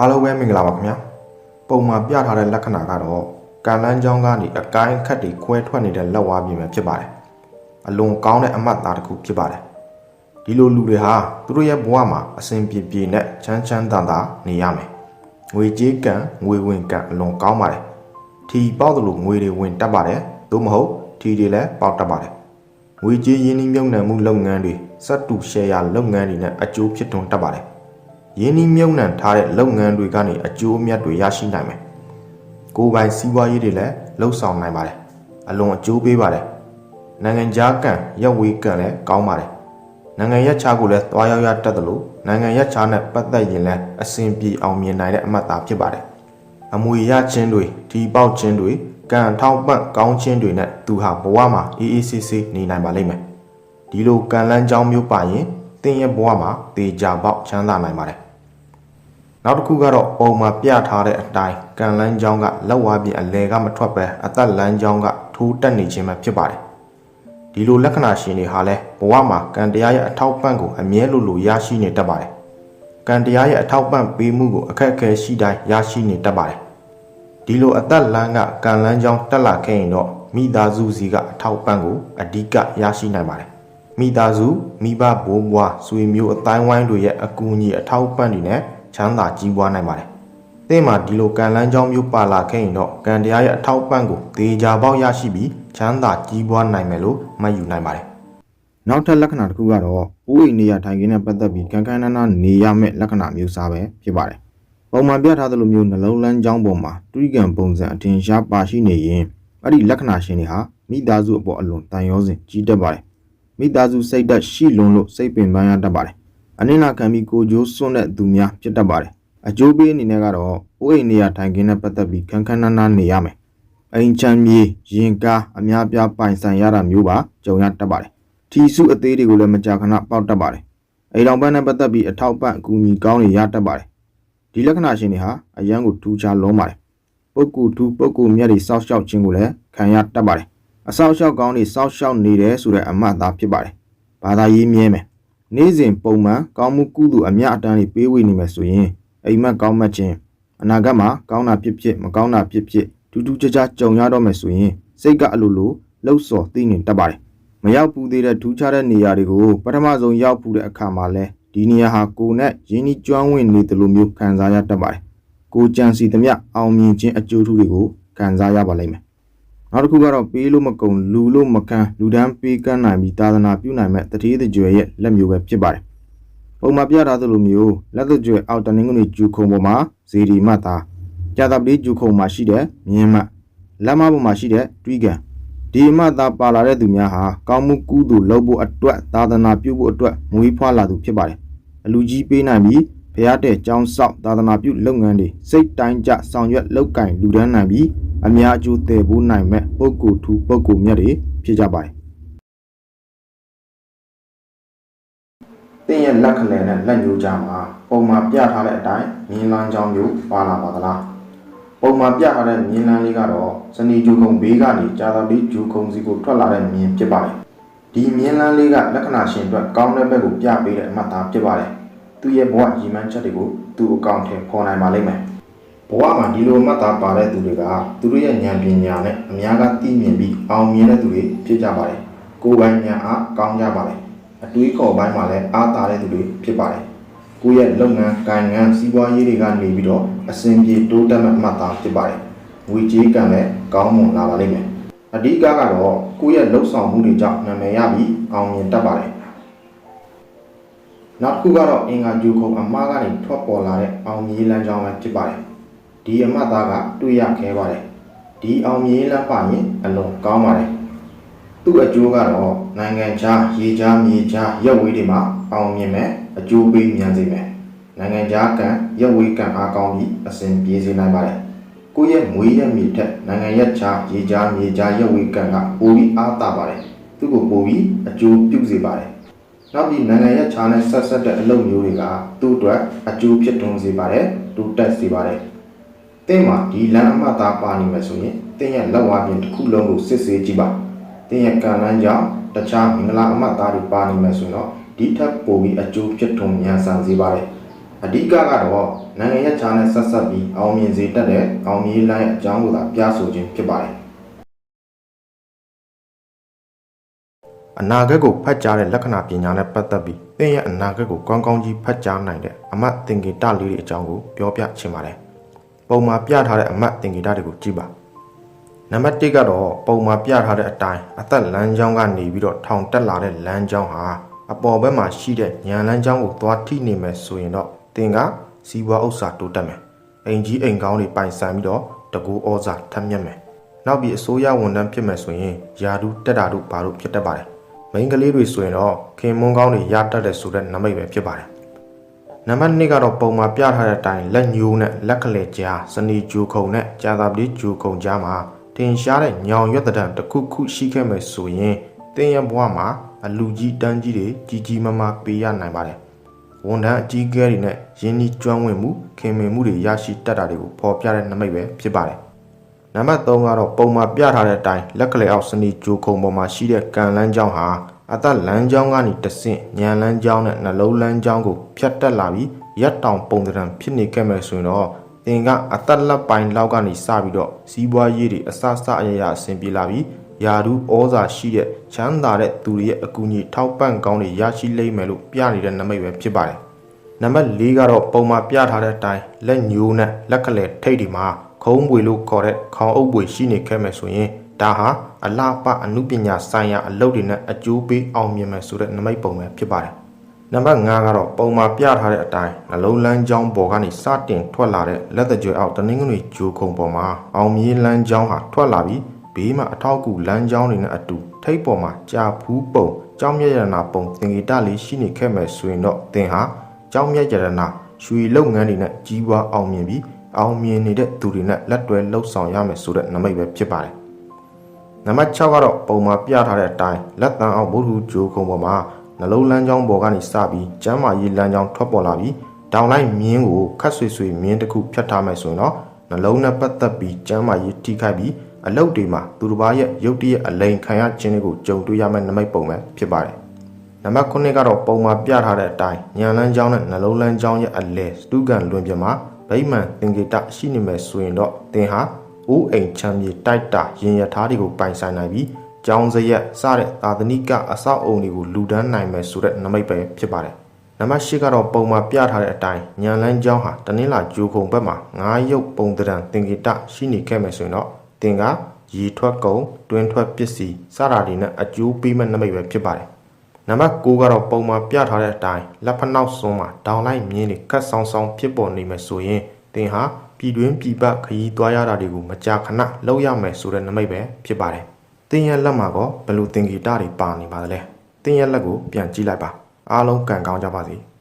အားလုံးပဲမင်္ဂလာပါခင်ဗျာပုံမှန်ပြထားတဲ့လက္ခဏာကတော့ကံလန်းချောင်းကနေအကိုင်းခတ်တွေခွဲထွက်နေတဲ့လက်ဝါးပြင်ပဲဖြစ်ပါတယ်အလွန်ကောင်းတဲ့အမှတ်သားတစ်ခုဖြစ်ပါတယ်ဒီလိုလူတွေဟာသူတို့ရဲ့ဘဝမှာအစဉ်ပြေပြေနဲ့ချမ်းချမ်းသာသာနေရမယ်ငွေကြေးကံငွေဝင်ကံအလွန်ကောင်းပါတယ်ထီပေါက်တယ်လို့ငွေတွေဝင်တတ်ပါတယ်သို့မဟုတ်ထီတွေလည်းပေါက်တတ်ပါတယ်ငွေကြေးရင်းနှီးမြှုပ်နှံမှုလုပ်ငန်းတွေစက်တူရှယ်ယာလုပ်ငန်းတွေနဲ့အကျိုးဖြစ်ထွန်းတတ်ပါတယ် ရင်းနှီးမြှုပ်နှံထားတဲ့လုပ်ငန်းတွေကနေအကျိုးအမြတ်တွေရရှိနိုင်မယ်။ကိုယ်ပိုင်စီးပွားရေးတွေလည်းလှုပ်ဆောင်နိုင်ပါတယ်။အလွန်အကျိုးပေးပါတယ်။နိုင်ငံခြားကံရက်ဝေးကံလည်းကောင်းပါတယ်။နိုင်ငံရက်ခြားကိုလည်းတွားရောက်ရတတ်တယ်လို့နိုင်ငံရက်ခြားနဲ့ပတ်သက်ရင်လည်းအစဉ်ပြေအောင်မြင်နိုင်တဲ့အမှတ်အသားဖြစ်ပါတယ်။အမွေရခြင်းတွေဒီပေါက်ခြင်းတွေကံထောက်ပံ့ကောင်းခြင်းတွေနဲ့သူဟာဘဝမှာအေးအေးဆေးဆေးနေနိုင်ပါလိမ့်မယ်။ဒီလိုကံလန်းကြောင်းမျိုးပါရင်တင်းရဲ့ဘဝမှာတေချာပေါက်ချမ်းသာနိုင်ပါတယ်။ နောက်တစ်ခုကတော့ပုံမှာပြထားတဲ့အတိုင်းကံလန်းချောင်းကလက်ဝါးပြင်အလဲကမထွက်ပဲအသက်လန်းချောင်းကထိုးတက်နေခြင်းပဲဖြစ်ပါတယ်။ဒီလိုလက္ခဏာရှင်တွေဟာလည်းဘဝမှာကံတရားရဲ့အထောက်ပံ့ကိုအမြဲလိုလိုရရှိနေတတ်ပါတယ်။ကံတရားရဲ့အထောက်ပံ့ပေးမှုကိုအခက်အခဲရှိတိုင်းရရှိနေတတ်ပါတယ်။ဒီလိုအသက်လန်းကကံလန်းချောင်းတက်လာခဲ့ရင်တော့မိသားစုစီကအထောက်ပံ့ကိုအဓိကရရှိနိုင်ပါတယ်။မိသားစုမိဘဘိုးဘွားဆွေမျိုးအတိုင်းဝိုင်းတွေရဲ့အကူအညီအထောက်ပံ့တွေနဲ့ ချမ်းသာကြီးပွားနိုင်ပါတယ်။သင်မှာဒီလိုကံလန်းချောင်းမျိုးပါလာခဲ့ရင်တော့ကံတရားရဲ့အထောက်ပံ့ကိုဒေကြပေါက်ရရှိပြီးချမ်းသာကြီးပွားနိုင်မယ်လို့မှတ်ယူနိုင်ပါတယ်။နောက်ထပ်လက္ခဏာတစ်ခုကတော့ဥအိနေရထိုင်ခင်းနဲ့ပတ်သက်ပြီးကံကံနာနာနေရမယ့်လက္ခဏာမျိုးစားပဲဖြစ်ပါတယ်။ပုံမှန်ပြထားသလိုမျိုးနှလုံးလန်းချောင်းပေါ်မှာတွိကံပုံစံအထင်ရှားပါရှိနေရင်အဲ့ဒီလက္ခဏာရှင်တွေဟာမိသားစုအပေါ်အလွန်တန်ရောစဉ်ကြီးတက်ပါတယ်။မိသားစုစိတ်ဓာတ်ရှိလွန်းလို့စိတ်ပင်ပန်းရတတ်ပါတယ်။ အနစ်နာခံပြီးကိုကြိုးစွန့်တဲ့သူများဖြစ်တတ်ပါတယ်။အကျိုးပေးအနေနဲ့ကတော့ဥအိနေရထိုင်ခင်းနဲ့ပတ်သက်ပြီးခန်းခန်းနာနာနေရမယ်။အိမ်ချမ်းမြေရင်ကားအများပြားပိုင်ဆိုင်ရတာမျိုးပါကြုံရတတ်ပါတယ်။ထီစုအသေးတွေကိုလည်းမကြာခဏပေါက်တတ်ပါတယ်။အိမ်တော်ပန်းနဲ့ပတ်သက်ပြီးအထောက်ပံ့အကူအညီကောင်းတွေရတတ်ပါတယ်။ဒီလက္ခဏာရှင်တွေဟာအရန်ကိုထူးခြားလွန်းပါတယ်။ပုဂ္ဂိုလ်ထူးပုဂ္ဂိုလ်မြတ်တွေစောက်ရှောက်ခြင်းကိုလည်းခံရတတ်ပါတယ်။အစောက်ရှောက်ကောင်းတွေစောက်ရှောက်နေတယ်ဆိုတဲ့အမှတ်အသားဖြစ်ပါတယ်။ဘာသာရေးမြဲမယ်။ နေ့စဉ်ပုံမှန်ကောင်းမှုကုသိုလ်အမြတ်အတမ်းတွေပေးဝေနေမယ်ဆိုရင်အိမ်မက်ကောင်းမှတ်ခြင်းအနာဂတ်မှာကောင်းတာဖြစ်ဖြစ်မကောင်းတာဖြစ်ဖြစ်ထူးထူးခြားခြားကြုံရတော့မယ်ဆိုရင်စိတ်ကအလိုလိုလှုပ်ဆော်သိနေတတ်ပါတယ်။မရောက်ပူသေးတဲ့ထူးခြားတဲ့နေရာတွေကိုပထမဆုံးရောက်ပူတဲ့အခါမှာလဲဒီနေရာဟာကိုယ်နဲ့ရင်းနှီးကျွမ်းဝင်နေတယ်လို့မျိုးခံစားရတတ်ပါတယ်။ကိုကြံစီသမျှအောင်မြင်ခြင်းအကျိုးထူးတွေကိုခံစားရပါလိမ့်မယ်။ နောက်တစ်ခုကတော့ပေးလို့မကုန်လူလို့မကန်လူဒန်းပေးကမ်းနိုင်ပြီးသာသနာပြုနိုင်မဲ့တတိယကြွယ်ရဲ့လက်မျိုးပဲဖြစ်ပါတယ်။ပုံမှာပြထားသလိုမျိုးလက်သကြွယ်အောက်တနင်္ဂနွေဂျူခုံပေါ်မှာဇေဒီမတ်သားကြာသပတေးဂျူခုံမှာရှိတဲ့မြင်းမတ်လက်မပေါ်မှာရှိတဲ့တွီးကန်ဒီအမတ်သားပါလာတဲ့သူများဟာကောင်းမှုကုသိုလ်လုပ်ဖို့အတွက်သာသနာပြုဖို့အတွက်မွေးဖွားလာသူဖြစ်ပါတယ်။အလူကြီးပေးနိုင်ပြီး ဖျားတဲ့ចောင်းဆောက်သာသနာပြုလုပ်ငန်းတွေစိတ်တိုင်းကျဆောင်ရွက်လုပ်ကင်လူဒန်းနိုင်ပြီးအများအကျိုးတည်ဖို့နိုင်မဲ့ပုဂ္ဂိုလ်ထူပုဂ္ဂိုလ်မြတ်တွေဖြစ်ကြပါတယ်။တင်းရဲ့လက်ခလဲနဲ့လက်ညှိုးကြားမှာပုံမှာပြထားတဲ့အတိုင်းမြင်းလန်းချောင်းမျိုးပါလာပါသလား။ပုံမှာပြထားတဲ့မြင်းလန်းလေးကတော့စနီဂျူခုံဘေးကနေကြာသပတေးဂျူခုံစီကိုထွက်လာတဲ့မြင်းဖြစ်ပါတယ်။ဒီမြင်းလန်းလေးကလက္ခဏာရှင်အတွက်ကောင်းတဲ့ဘက်ကိုပြပေးတဲ့အမှတ်သားဖြစ်ပါတယ်။ သူ့ရဲ့ဘဝရည်မှန်းချက်တွေကိုသူ့အကောင့်ထဲပေါ်နိုင်ပါလိမ့်မယ်။ဘဝမှာဒီလိုမှတ်သားပါတဲ့သူတွေကသူတို့ရဲ့ဉာဏ်ပညာနဲ့အများကသိမြင်ပြီးအောင်မြင်တဲ့သူတွေဖြစ်ကြပါတယ်။ကိုယ်ပိုင်ဉာဏ်အားကောင်းကြပါတယ်။အတွေးခေါ်ပိုင်းမှာလည်းအားသာတဲ့သူတွေဖြစ်ပါတယ်။ကိုယ့်ရဲ့လုပ်ငန်းကိုင်ငန်းစီးပွားရေးတွေကနေပြီးတော့အစဉ်ပြေတိုးတက်မဲ့မှတ်သားဖြစ်ပါတယ်။ငွေကြေးကံလည်းကောင်းမွန်လာပါလိမ့်မယ်။အဓိကကတော့ကိုယ့်ရဲ့လှုပ်ဆောင်မှုတွေကြောင့်နာမည်ရပြီးအောင်မြင်တတ်ပါတယ်။ နောက်တစ်ခုကတော့အင်္ဂါဂျူခုံအမားကနေထွက်ပေါ်လာတဲ့အောင်မြေးလမ်းကြောင်းပဲဖြစ်ပါတယ်။ဒီအမတ်သားကတွေ့ရခဲပါတယ်။ဒီအောင်မြေးလမ်းပါရင်အလွန်ကောင်းပါတယ်။သူ့အကျိုးကတော့နိုင်ငံခြားရေခြားမြေခြားရက်ဝေးတွေမှာအောင်မြင်မယ်အကျိုးပေးမြန်စေမယ်။နိုင်ငံခြားကံရက်ဝေးကံအားကောင်းပြီးအစဉ်ပြေစေနိုင်ပါတယ်။ကိုယ့်ရဲ့မွေးရက်မြေထက်နိုင်ငံရက်ခြားရေခြားမြေခြားရက်ဝေးကံကပိုပြီးအားသာပါတယ်။သူ့ကိုပိုပြီးအကျိုးပြုစေပါတယ်။ နောက်ပြီးနိုင်ငံရဲ့ခြားနဲ့ဆက်ဆက်တဲ့အလုပ်မျိုးတွေကသူ့အတွက်အကျိုးဖြစ်ထွန်းစေပါတယ်တူတက်စေပါတယ်။တင်းမှာဒီလမ်းအမှတ်သားပါနေမယ်ဆိုရင်တင်းရဲ့လက်ဝါးပြင်တစ်ခုလုံးကိုစစ်ဆေးကြည့်ပါ။တင်းရဲ့ကံလန်းကြောင့်တခြားမင်္ဂလာအမှတ်သားတွေပါနေမယ်ဆိုတော့ဒီထက်ပိုပြီးအကျိုးဖြစ်ထွန်းမြန်ဆန်စေပါတယ်။အဓိကကတော့နိုင်ငံရဲ့ခြားနဲ့ဆက်ဆက်ပြီးအောင်မြင်စေတတ်တဲ့အောင်မြင်လိုင်းအကြောင်းကိုသာပြဆိုခြင်းဖြစ်ပါတယ် အနာဂတ်ကိုဖတ်ကြားတဲ့လက္ခဏာပညာနဲ့ပတ်သက်ပြီးသင်ရဲ့အနာဂတ်ကိုကောင်းကောင်းကြီးဖတ်ကြားနိုင်တဲ့အမတ်သင်္ကေတလေးတွေအကြောင်းကိုပြောပြချင်ပါတယ်ပုံမှာပြထားတဲ့အမတ်သင်္ကေတတွေကိုကြည့်ပါနံပါတ်1ကတော့ပုံမှာပြထားတဲ့အတိုင်းအသက်လမ်းကြောင်းကနေပြီးတော့ထောင်တက်လာတဲ့လမ်းကြောင်းဟာအပေါ်ဘက်မှာရှိတဲ့ညံလမ်းကြောင်းကိုသွားထိနေမယ်ဆိုရင်တော့သင်ကစီးပွားဥစ္စာတိုးတက်မယ်။အိမ်ကြီးအိမ်ကောင်းတွေပိုင်ဆိုင်ပြီးတော့တကူဩဇာထက်မြက်မယ်။နောက်ပြီးအစိုးရဝန်ထမ်းဖြစ်မယ်ဆိုရင်ယာဒူးတက်တာတို့ဘာလို့ဖြစ်တတ်ပါတယ်။ မိန်းကလေးတွေဆိုရင်တော့ခင်မွန်းကောင်းတွေရတတ်တဲ့ဆိုတဲ့နမိတ်ပဲဖြစ်ပါတယ်။နံပါတ်2ကတော့ပုံမှာပြထားတဲ့အတိုင်းလက်ညိုးနဲ့လက်ကလေးကြားစနီဂျူခုံနဲ့ကြာသာပတိဂျူခုံကြားမှာတင်ရှားတဲ့ညောင်ရွက်တဲ့တံတစ်ခုခုရှိခဲ့မယ်ဆိုရင်တင်းရဘွားမှာအလူကြီးတန်းကြီးတွေကြီးကြီးမားမားပေးရနိုင်ပါတယ်။ဝန်ထမ်းအကြီးအကဲတွေနဲ့ရင်းနှီးကျွမ်းဝင်မှုခင်မင်မှုတွေရရှိတတ်တာတွေကိုဖော်ပြတဲ့နမိတ်ပဲဖြစ်ပါတယ်။ နံပါတ်3ကတော့ပုံမှာပြထားတဲ့အတိုင်းလက်ကလေးအောက်စနီဂျိုခုံပေါ်မှာရှိတဲ့ကန်လန်းကြောင်းဟာအသက်လန်းကြောင်းကနေတဆင့်ညံလန်းကြောင်းနဲ့နှလုံးလန်းကြောင်းကိုဖြတ်တက်လာပြီးရက်တောင်ပုံသဏ္ဍာန်ဖြစ်နေခဲ့မယ်ဆိုရင်တော့သင်ကအသက်လက်ပိုင်းလောက်ကနေစပြီးတော့စီးပွားရေးတွေအစစအရရအဆင်ပြေလာပြီးယာဒူးဩဇာရှိတဲ့ချမ်းသာတဲ့သူတွေရဲ့အကူအညီထောက်ပံ့ကောင်းတွေရရှိလိမ့်မယ်လို့ပြနေတဲ့နမိတ်ပဲဖြစ်ပါတယ်။နံပါတ်၄ကတော့ပုံမှာပြထားတဲ့အတိုင်းလက်ညိုးနဲ့လက်ကလေးထိတ်ဒီမှာ ခုံးပွေလို့ခေါ်တဲ့ခေါင်းအုပ်ပွေရှိနေခဲ့မယ်ဆိုရင်ဒါဟာအလားပအမှုပညာဆိုင်ရာအလုပ်တွေနဲ့အကျိုးပေးအောင်မြင်မယ်ဆိုတဲ့နမိတ်ပုံပဲဖြစ်ပါတယ်။နံပါတ်5ကတော့ပုံမှာပြထားတဲ့အတိုင်းနှလုံးလန်းကြောင်းပေါ်ကနေစတင်ထွက်လာတဲ့လက်တကြွယ်အောက်တနင်္ဂနွေဂျိုခုံပေါ်မှာအောင်မြင်လန်းကြောင်းဟာထွက်လာပြီးဘေးမှာအထောက်အကူလမ်းကြောင်းတွေနဲ့အတူထိပ်ပေါ်မှာကြာဖူးပုံကြောင်းမြရနာပုံသင်္ကေတလေးရှိနေခဲ့မယ်ဆိုရင်တော့သင်ဟာကြောင်းမြတ်ကြရနာရွှေလုပ်ငန်းတွေနဲ့ကြီးပွားအောင်မြင်ပြီး အောင်မြင်နေတဲ့သူတွေနဲ့လက်တွဲလှုပ်ဆောင်ရမယ်ဆိုတဲ့နမိတ်ပဲဖြစ်ပါတယ်။နံပါတ်6ကတော့ပုံမှာပြထားတဲ့အတိုင်းလက်တန်အောင်ဘုဒ္ဓဂျိုခုံပေါ်မှာနှလုံးလန်းကြောင်းပေါ်ကနေစပြီးကျမ်းမာရေးလမ်းကြောင်းထွက်ပေါ်လာပြီးတောင်လိုက်မြင်းကိုခတ်ဆွေဆွေမြင်းတစ်ခုဖြတ်ထားမယ်ဆိုရင်တော့နှလုံးနဲ့ပတ်သက်ပြီးကျမ်းမာရေးထိခိုက်ပြီးအလုတ်တွေမှာသူတစ်ပါးရဲ့ရုပ်တရက်အလိန်ခံရခြင်းတွေကိုကြုံတွေ့ရမယ့်နမိတ်ပုံပဲဖြစ်ပါတယ်။နံပါတ်9ကတော့ပုံမှာပြထားတဲ့အတိုင်းညံလန်းချောင်းနဲ့နှလုံးလန်းချောင်းရဲ့အလဲစတုကန်လွင်ပြမှာ ဗိမာန်သင်္ကေတရှိနေမယ်ဆိုရင်တော့သင်ဟာအိုးအိမ်ချမ်းမြေတိုက်တာရင်ရထားတွေကိုပိုင်ဆိုင်နိုင်ပြီးကျောင်းစရက်စတဲ့သာသနိကအဆောက်အုံတွေကိုလူဒန်းနိုင်မယ်ဆိုတဲ့နမိတ်ပဲဖြစ်ပါတယ်။နံပါတ်10ကတော့ပုံမှာပြထားတဲ့အတိုင်းညံလန်းချောင်းဟာတနင်္လာဂျိုခုံဘက်မှာငါးရုပ်ပုံသဏ္ဍာန်သင်္ကေတရှိနေခဲ့မယ်ဆိုရင်တော့သင်ကရေထွက်ကုန်တွင်းထွက်ပစ္စည်းစတာတွေနဲ့အကျိုးပေးမဲ့နမိတ်ပဲဖြစ်ပါတယ်။ နံပါတ်6ကတော့ပုံမှာပြထားတဲ့အတိုင်းလက်ဖက်နောက်စွန်းမှာဒေါင်လိုက်မြင်းတွေကတ်ဆောင်ဆောင်ဖြစ်ပေါ်နေမယ်ဆိုရင်သင်ဟာပြည်တွင်းပြည်ပခရီးသွားရတာတွေကိုမကြာခဏလုပ်ရမယ်ဆိုတဲ့နမိတ်ပဲဖြစ်ပါတယ်။သင်ရဲ့လက်မှာကဘယ်လိုသင်္ကေတတွေပါနေပါသလဲ။သင်ရဲ့လက်ကိုပြန်ကြည့်လိုက်ပါ။အားလုံးကံကောင်းကြပါစေ။